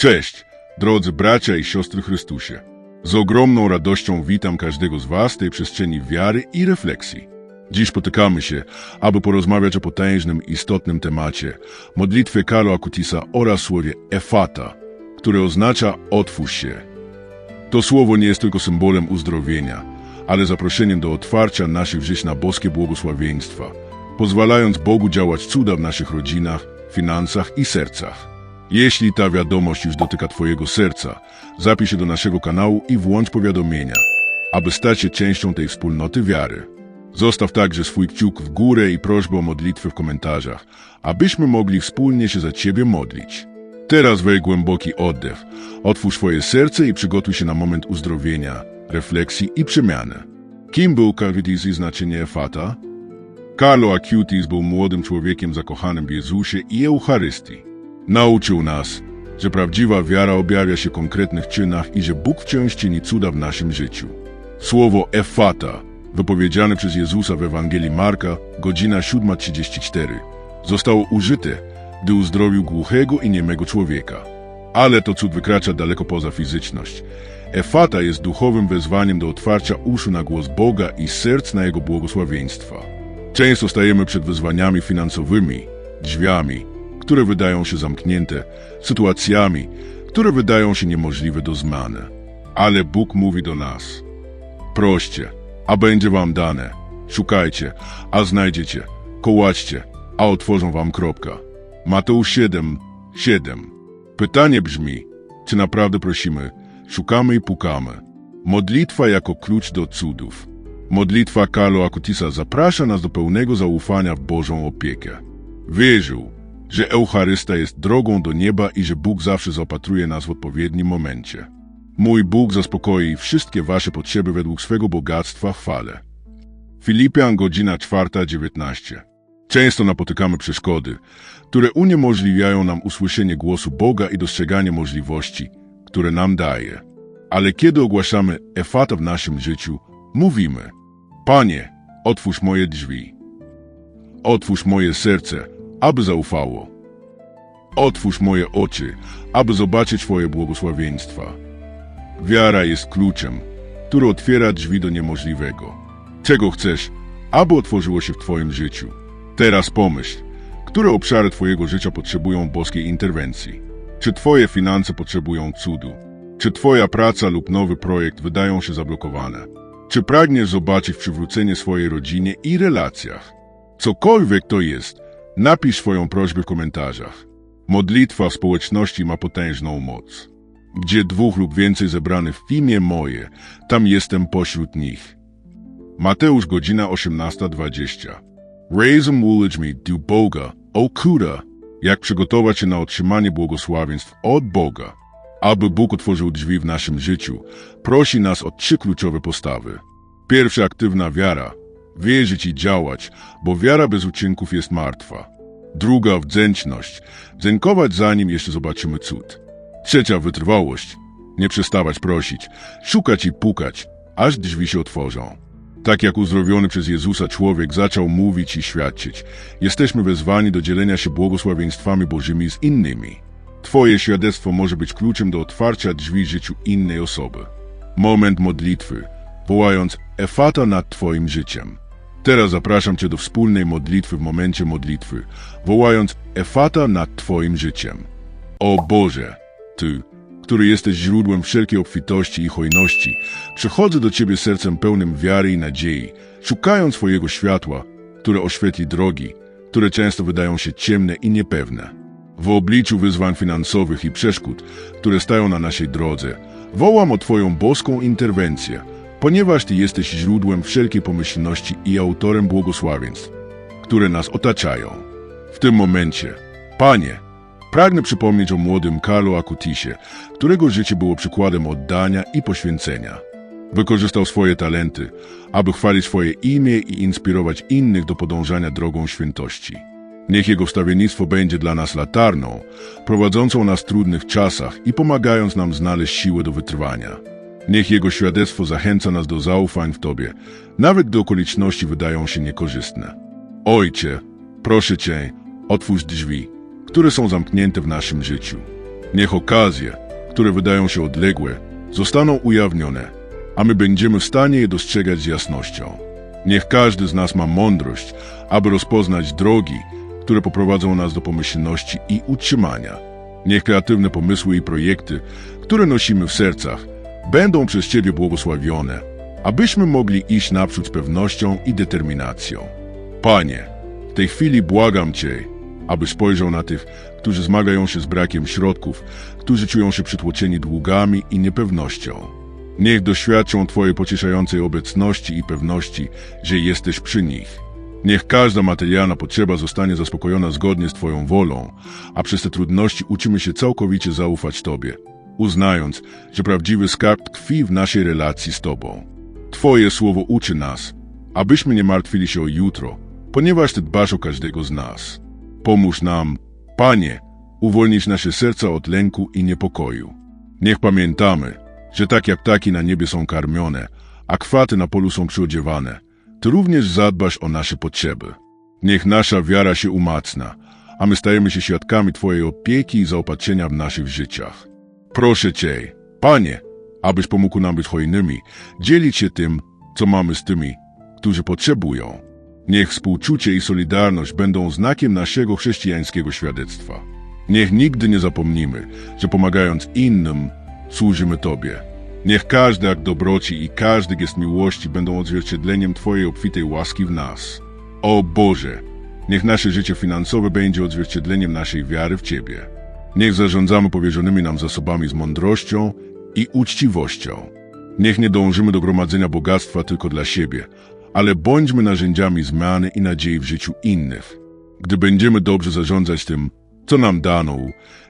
Cześć, drodzy bracia i siostry Chrystusie. Z ogromną radością witam każdego z Was w tej przestrzeni wiary i refleksji. Dziś spotykamy się, aby porozmawiać o potężnym, istotnym temacie, modlitwie Karlo Akutisa oraz słowie Efata, które oznacza otwórz się. To słowo nie jest tylko symbolem uzdrowienia, ale zaproszeniem do otwarcia naszych żyć na boskie błogosławieństwa, pozwalając Bogu działać cuda w naszych rodzinach, finansach i sercach. Jeśli ta wiadomość już dotyka Twojego serca, zapisz się do naszego kanału i włącz powiadomienia, aby stać się częścią tej wspólnoty wiary. Zostaw także swój kciuk w górę i prośbę o modlitwę w komentarzach, abyśmy mogli wspólnie się za Ciebie modlić. Teraz weź głęboki oddech, otwórz swoje serce i przygotuj się na moment uzdrowienia, refleksji i przemiany. Kim był Carvitis i znaczenie Efata? Carlo Acutis był młodym człowiekiem zakochanym w Jezusie i Eucharystii. Nauczył nas, że prawdziwa wiara objawia się w konkretnych czynach i że Bóg wciąż czyni cuda w naszym życiu. Słowo Efata, wypowiedziane przez Jezusa w Ewangelii Marka, godzina 7.34, zostało użyte, gdy uzdrowił głuchego i niemego człowieka. Ale to cud wykracza daleko poza fizyczność. Efata jest duchowym wezwaniem do otwarcia uszu na głos Boga i serc na Jego błogosławieństwa. Często stajemy przed wyzwaniami finansowymi, drzwiami, które wydają się zamknięte, sytuacjami, które wydają się niemożliwe do zmiany. Ale Bóg mówi do nas: Proście, a będzie wam dane. Szukajcie, a znajdziecie. Kołaczcie, a otworzą wam kropka. Mateusz 7, 7. Pytanie brzmi, czy naprawdę prosimy, szukamy i pukamy. Modlitwa jako klucz do cudów. Modlitwa Carlo Acutisa zaprasza nas do pełnego zaufania w Bożą opiekę. Wierzył, że Eucharysta jest drogą do nieba i że Bóg zawsze zaopatruje nas w odpowiednim momencie. Mój Bóg zaspokoi wszystkie wasze potrzeby według swego bogactwa chwale. Filipian, godzina 4.19. Często napotykamy przeszkody, które uniemożliwiają nam usłyszenie głosu Boga i dostrzeganie możliwości, które nam daje. Ale kiedy ogłaszamy efata w naszym życiu, mówimy: Panie, otwórz moje drzwi. Otwórz moje serce, aby zaufało. Otwórz moje oczy, aby zobaczyć Twoje błogosławieństwa. Wiara jest kluczem, który otwiera drzwi do niemożliwego. Czego chcesz, aby otworzyło się w Twoim życiu? Teraz pomyśl, które obszary Twojego życia potrzebują boskiej interwencji? Czy Twoje finanse potrzebują cudu? Czy Twoja praca lub nowy projekt wydają się zablokowane? Czy pragniesz zobaczyć przywrócenie swojej rodzinie i relacjach? Cokolwiek to jest, napisz swoją prośbę w komentarzach. Modlitwa społeczności ma potężną moc. Gdzie dwóch lub więcej zebranych w imię moje, tam jestem pośród nich. Mateusz, godzina 18.20. Razem ulicz mi do Boga, o kuda, jak przygotować się na otrzymanie błogosławieństw od Boga. Aby Bóg otworzył drzwi w naszym życiu, prosi nas o trzy kluczowe postawy. Pierwsza aktywna wiara, wierzyć i działać, bo wiara bez uczynków jest martwa. Druga wdzięczność, dziękować zanim jeszcze zobaczymy cud. Trzecia wytrwałość, nie przestawać prosić, szukać i pukać, aż drzwi się otworzą. Tak jak uzdrowiony przez Jezusa człowiek zaczął mówić i świadczyć, jesteśmy wezwani do dzielenia się błogosławieństwami Bożymi z innymi. Twoje świadectwo może być kluczem do otwarcia drzwi życiu innej osoby. Moment modlitwy, wołając Efata nad Twoim życiem. Teraz zapraszam Cię do wspólnej modlitwy w momencie modlitwy, wołając Efata nad Twoim życiem. O Boże, Ty, który jesteś źródłem wszelkiej obfitości i hojności, przychodzę do Ciebie sercem pełnym wiary i nadziei, szukając Twojego światła, które oświetli drogi, które często wydają się ciemne i niepewne. W obliczu wyzwań finansowych i przeszkód, które stają na naszej drodze, wołam o Twoją boską interwencję, ponieważ Ty jesteś źródłem wszelkiej pomyślności i autorem błogosławieństw, które nas otaczają. W tym momencie, Panie, pragnę przypomnieć o młodym Carlo Acutisie, którego życie było przykładem oddania i poświęcenia. Wykorzystał swoje talenty, aby chwalić swoje imię i inspirować innych do podążania drogą świętości. Niech jego wstawiennictwo będzie dla nas latarną, prowadzącą nas w trudnych czasach i pomagając nam znaleźć siłę do wytrwania. Niech jego świadectwo zachęca nas do zaufań w Tobie, nawet gdy okoliczności wydają się niekorzystne. Ojcze, proszę Cię, otwórz drzwi, które są zamknięte w naszym życiu. Niech okazje, które wydają się odległe, zostaną ujawnione, a my będziemy w stanie je dostrzegać z jasnością. Niech każdy z nas ma mądrość, aby rozpoznać drogi, które poprowadzą nas do pomyślności i utrzymania. Niech kreatywne pomysły i projekty, które nosimy w sercach, będą przez Ciebie błogosławione, abyśmy mogli iść naprzód z pewnością i determinacją. Panie, w tej chwili błagam Cię, aby spojrzał na tych, którzy zmagają się z brakiem środków, którzy czują się przytłoczeni długami i niepewnością. Niech doświadczą Twojej pocieszającej obecności i pewności, że jesteś przy nich. Niech każda materialna potrzeba zostanie zaspokojona zgodnie z Twoją wolą, a przez te trudności uczymy się całkowicie zaufać Tobie, uznając, że prawdziwy skarb tkwi w naszej relacji z Tobą. Twoje słowo uczy nas, abyśmy nie martwili się o jutro, ponieważ Ty dbasz o każdego z nas. Pomóż nam, Panie, uwolnić nasze serca od lęku i niepokoju. Niech pamiętamy, że tak jak ptaki na niebie są karmione, a kwaty na polu są przyodziewane, Ty również zadbasz o nasze potrzeby. Niech nasza wiara się umacna, a my stajemy się świadkami Twojej opieki i zaopatrzenia w naszych życiach. Proszę Cię, Panie, abyś pomógł nam być hojnymi, dzielić się tym, co mamy z tymi, którzy potrzebują. Niech współczucie i solidarność będą znakiem naszego chrześcijańskiego świadectwa. Niech nigdy nie zapomnimy, że pomagając innym, służymy Tobie. Niech każdy akt dobroci i każdy gest miłości będą odzwierciedleniem Twojej obfitej łaski w nas. O Boże, niech nasze życie finansowe będzie odzwierciedleniem naszej wiary w Ciebie. Niech zarządzamy powierzonymi nam zasobami z mądrością i uczciwością. Niech nie dążymy do gromadzenia bogactwa tylko dla siebie, ale bądźmy narzędziami zmiany i nadziei w życiu innych. Gdy będziemy dobrze zarządzać tym, co nam dano,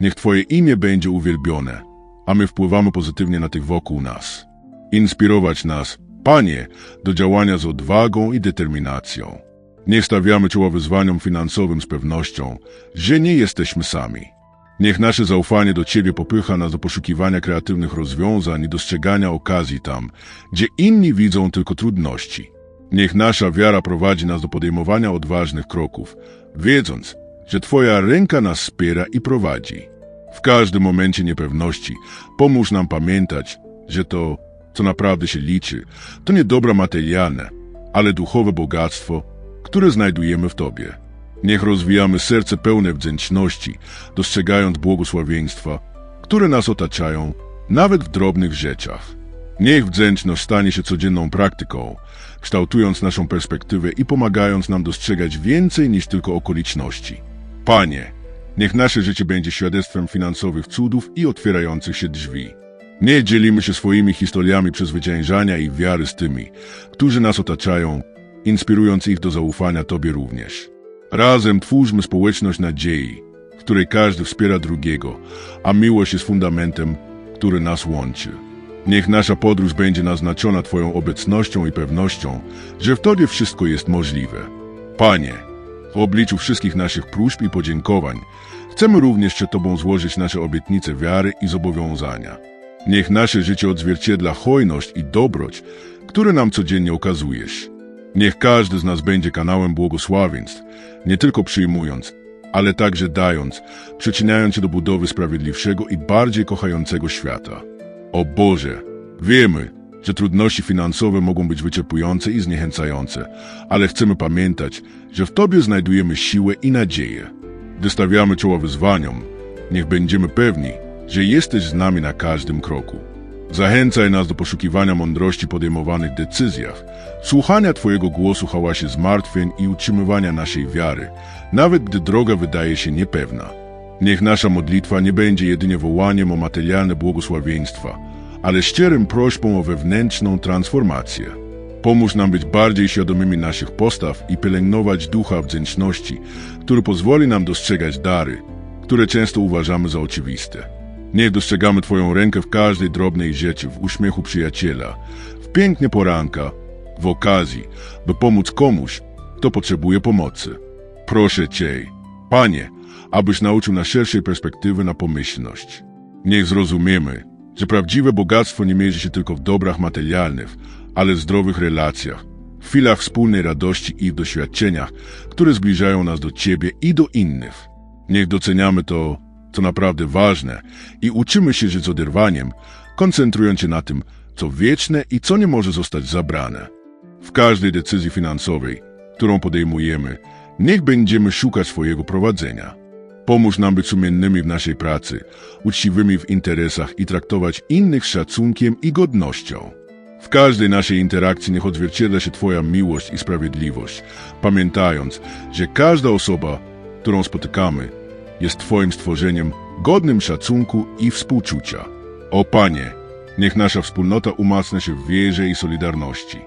niech Twoje imię będzie uwielbione, a my wpływamy pozytywnie na tych wokół nas. Inspirować nas, Panie, do działania z odwagą i determinacją. Nie stawiamy czoła wyzwaniom finansowym z pewnością, że nie jesteśmy sami. Niech nasze zaufanie do Ciebie popycha nas do poszukiwania kreatywnych rozwiązań i dostrzegania okazji tam, gdzie inni widzą tylko trudności. Niech nasza wiara prowadzi nas do podejmowania odważnych kroków, wiedząc, że Twoja ręka nas wspiera i prowadzi. W każdym momencie niepewności pomóż nam pamiętać, że to, co naprawdę się liczy, to nie dobra materialne, ale duchowe bogactwo, które znajdujemy w Tobie. Niech rozwijamy serce pełne wdzięczności, dostrzegając błogosławieństwa, które nas otaczają, nawet w drobnych rzeczach. Niech wdzięczność stanie się codzienną praktyką, kształtując naszą perspektywę i pomagając nam dostrzegać więcej niż tylko okoliczności. Panie, niech nasze życie będzie świadectwem finansowych cudów i otwierających się drzwi. Niech dzielimy się swoimi historiami przezwyciężania i wiary z tymi, którzy nas otaczają, inspirując ich do zaufania Tobie również. Razem twórzmy społeczność nadziei, w której każdy wspiera drugiego, a miłość jest fundamentem, który nas łączy. Niech nasza podróż będzie naznaczona Twoją obecnością i pewnością, że w Tobie wszystko jest możliwe. Panie, w obliczu wszystkich naszych próśb i podziękowań, chcemy również przed Tobą złożyć nasze obietnice wiary i zobowiązania. Niech nasze życie odzwierciedla hojność i dobroć, które nam codziennie okazujesz. Niech każdy z nas będzie kanałem błogosławieństw, nie tylko przyjmując, ale także dając, przyczyniając się do budowy sprawiedliwszego i bardziej kochającego świata. O Boże, wiemy, że trudności finansowe mogą być wyczerpujące i zniechęcające, ale chcemy pamiętać, że w Tobie znajdujemy siłę i nadzieję. Gdy stawiamy czoła wyzwaniom, niech będziemy pewni, że jesteś z nami na każdym kroku. Zachęcaj nas do poszukiwania mądrości podejmowanych decyzjach, słuchania Twojego głosu hałasie zmartwień i utrzymywania naszej wiary, nawet gdy droga wydaje się niepewna. Niech nasza modlitwa nie będzie jedynie wołaniem o materialne błogosławieństwa, ale szczerym prośbą o wewnętrzną transformację. Pomóż nam być bardziej świadomymi naszych postaw i pielęgnować ducha wdzięczności, który pozwoli nam dostrzegać dary, które często uważamy za oczywiste. Niech dostrzegamy Twoją rękę w każdej drobnej rzeczy, w uśmiechu przyjaciela, w pięknie poranka, w okazji, by pomóc komuś, kto potrzebuje pomocy. Proszę Cię, Panie, abyś nauczył nas szerszej perspektywy na pomyślność. Niech zrozumiemy, że prawdziwe bogactwo nie mierzy się tylko w dobrach materialnych, ale w zdrowych relacjach, w chwilach wspólnej radości i w doświadczeniach, które zbliżają nas do Ciebie i do innych. Niech doceniamy to, co naprawdę ważne i uczymy się żyć z oderwaniem, koncentrując się na tym, co wieczne i co nie może zostać zabrane. W każdej decyzji finansowej, którą podejmujemy, niech będziemy szukać swojego prowadzenia. Pomóż nam być sumiennymi w naszej pracy, uczciwymi w interesach i traktować innych szacunkiem i godnością. W każdej naszej interakcji niech odzwierciedla się Twoja miłość i sprawiedliwość, pamiętając, że każda osoba, którą spotykamy, jest Twoim stworzeniem godnym szacunku i współczucia. O Panie, niech nasza wspólnota umacnia się w wierze i solidarności.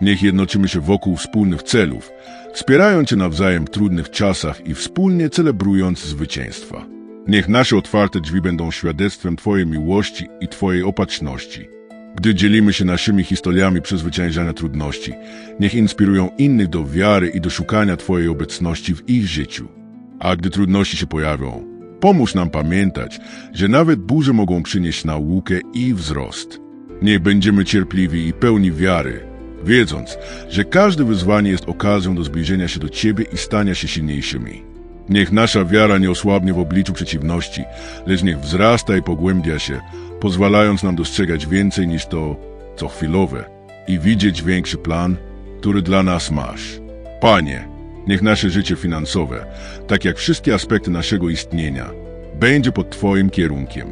Niech jednoczymy się wokół wspólnych celów, wspierając się nawzajem w trudnych czasach i wspólnie celebrując zwycięstwa. Niech nasze otwarte drzwi będą świadectwem Twojej miłości i Twojej opatrzności. Gdy dzielimy się naszymi historiami przezwyciężania trudności, niech inspirują innych do wiary i do szukania Twojej obecności w ich życiu. A gdy trudności się pojawią, pomóż nam pamiętać, że nawet burze mogą przynieść naukę i wzrost. Niech będziemy cierpliwi i pełni wiary, wiedząc, że każde wyzwanie jest okazją do zbliżenia się do Ciebie i stania się silniejszymi. Niech nasza wiara nie osłabnie w obliczu przeciwności, lecz niech wzrasta i pogłębia się, pozwalając nam dostrzegać więcej niż to, co chwilowe i widzieć większy plan, który dla nas masz. Panie, niech nasze życie finansowe, tak jak wszystkie aspekty naszego istnienia, będzie pod Twoim kierunkiem.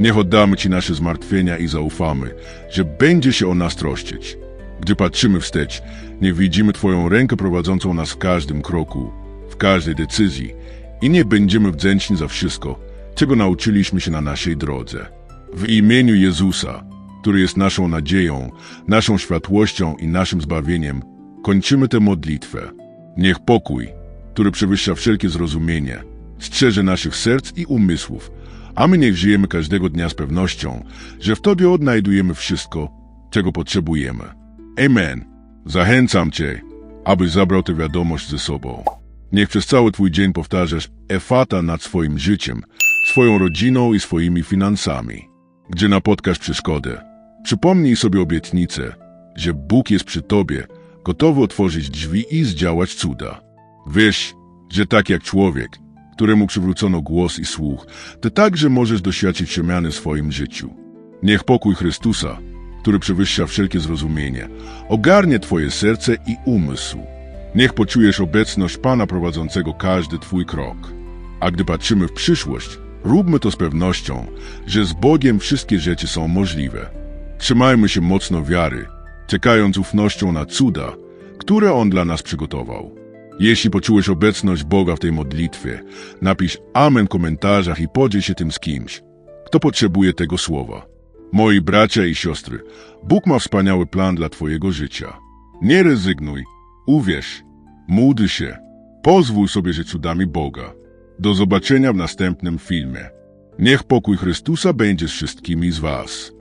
Niech oddamy Ci nasze zmartwienia i zaufamy, że będzie się o nas troszczyć. Gdy patrzymy wstecz, niech widzimy Twoją rękę prowadzącą nas w każdym kroku, w każdej decyzji i nie będziemy wdzięczni za wszystko, czego nauczyliśmy się na naszej drodze. W imieniu Jezusa, który jest naszą nadzieją, naszą światłością i naszym zbawieniem, kończymy tę modlitwę. Niech pokój, który przewyższa wszelkie zrozumienie, strzeże naszych serc i umysłów, a my niech żyjemy każdego dnia z pewnością, że w Tobie odnajdujemy wszystko, czego potrzebujemy. Amen. Zachęcam Cię, abyś zabrał tę wiadomość ze sobą. Niech przez cały Twój dzień powtarzasz efata nad swoim życiem, swoją rodziną i swoimi finansami. Gdzie napotkasz przeszkodę, przypomnij sobie obietnicę, że Bóg jest przy Tobie, gotowy otworzyć drzwi i zdziałać cuda. Wiesz, że tak jak człowiek, któremu przywrócono głos i słuch, ty także możesz doświadczyć przemiany w swoim życiu. Niech pokój Chrystusa, który przewyższa wszelkie zrozumienie, ogarnie Twoje serce i umysł. Niech poczujesz obecność Pana prowadzącego każdy Twój krok. A gdy patrzymy w przyszłość, róbmy to z pewnością, że z Bogiem wszystkie rzeczy są możliwe. Trzymajmy się mocno wiary, czekając ufnością na cuda, które On dla nas przygotował. Jeśli poczułeś obecność Boga w tej modlitwie, napisz Amen w komentarzach i podziel się tym z kimś, kto potrzebuje tego słowa. Moi bracia i siostry, Bóg ma wspaniały plan dla Twojego życia. Nie rezygnuj, uwierz, módl się, pozwól sobie żyć cudami Boga. Do zobaczenia w następnym filmie. Niech pokój Chrystusa będzie z wszystkimi z Was.